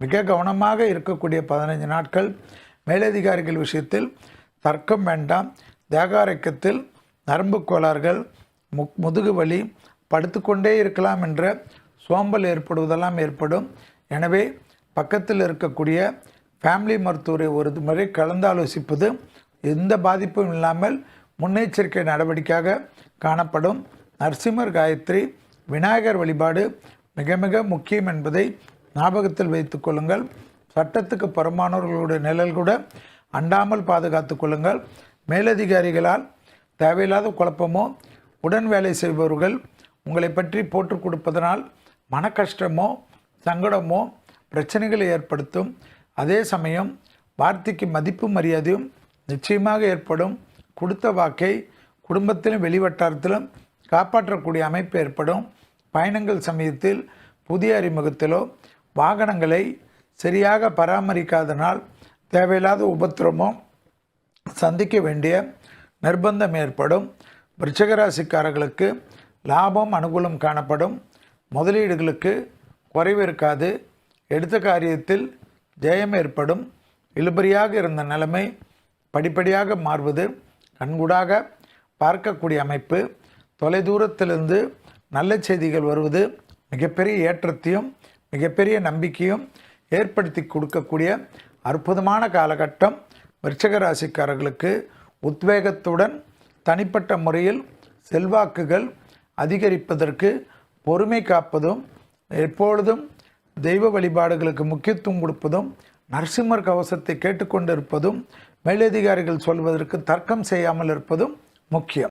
மிக கவனமாக இருக்கக்கூடிய பதினைஞ்சு நாட்கள் மேலதிகாரிகள் விஷயத்தில் தர்க்கம் வேண்டாம் தேகாரக்கத்தில் நரம்பு கோளாறுகள் மு முதுகு வலி படுத்துக்கொண்டே இருக்கலாம் என்ற சோம்பல் ஏற்படுவதெல்லாம் ஏற்படும். எனவே பக்கத்தில் இருக்கக்கூடிய ஃபேமிலி மருத்துவரை ஒரு முறை கலந்தாலோசிப்பது எந்த பாதிப்பும் இல்லாமல் முன்னெச்சரிக்கை நடவடிக்கையாக காணப்படும். நரசிம்மர் காயத்ரி விநாயகர் வழிபாடு மிக மிக முக்கியம் என்பதை ஞாபகத்தில் வைத்து கொள்ளுங்கள். சட்டத்துக்கு புறமானவர்களுடைய நிழல் கூட அண்டாமல் பாதுகாத்து கொள்ளுங்கள். மேலதிகாரிகளால் தேவையில்லாத குழப்பமோ உடன் வேலை செய்பவர்கள் உங்களை பற்றி போற்று கொடுப்பதனால் மன கஷ்டமோ சங்கடமோ பிரச்சனைகளை ஏற்படுத்தும். அதே சமயம் வார்த்தைக்கு மதிப்பு மரியாதையும் நிச்சயமாக ஏற்படும். கொடுத்த வாக்கை குடும்பத்திலும் வெளிவட்டாரத்திலும் காப்பாற்றக்கூடிய அமைப்பு ஏற்படும். பயணங்கள் சமயத்தில் புதிய அறிமுகத்திலோ வாகனங்களை சரியாக பராமரிக்காதனால் தேவையில்லாத உபத்திரமும் சந்திக்க வேண்டிய நிர்பந்தம் ஏற்படும். விருச்சகராசிக்காரர்களுக்கு லாபம் அனுகூலம் காணப்படும். முதலீடுகளுக்கு குறைவு இருக்காது. எடுத்த காரியத்தில் ஜெயம் ஏற்படும். இழுபறியாக இருந்த நிலைமை படிப்படியாக மாறுவது. கண்கூடாக பார்க்கக்கூடிய அமைப்பு. தொலைதூரத்திலிருந்து நல்ல செய்திகள் வருவது. மிகப்பெரிய ஏற்றத்தையும் மிகப்பெரிய நம்பிக்கையும் ஏற்படுத்தி கொடுக்கக்கூடிய அற்புதமான காலகட்டம் விருச்சக ராசிக்காரர்களுக்கு உத்வேகத்துடன் தனிப்பட்ட முறையில் செல்வாக்குகள் அதிகரிப்பதற்கு பொறுமை காப்பதும் எப்பொழுதும் தெய்வ வழிபாடுகளுக்கு முக்கியத்துவம் கொடுப்பதும் நரசிம்மர் கவசத்தை கேட்டுக்கொண்டிருப்பதும் மேலதிகாரிகள் சொல்வதற்கு தர்க்கம் செய்யாமல் இருப்பதும் முக்கியம்.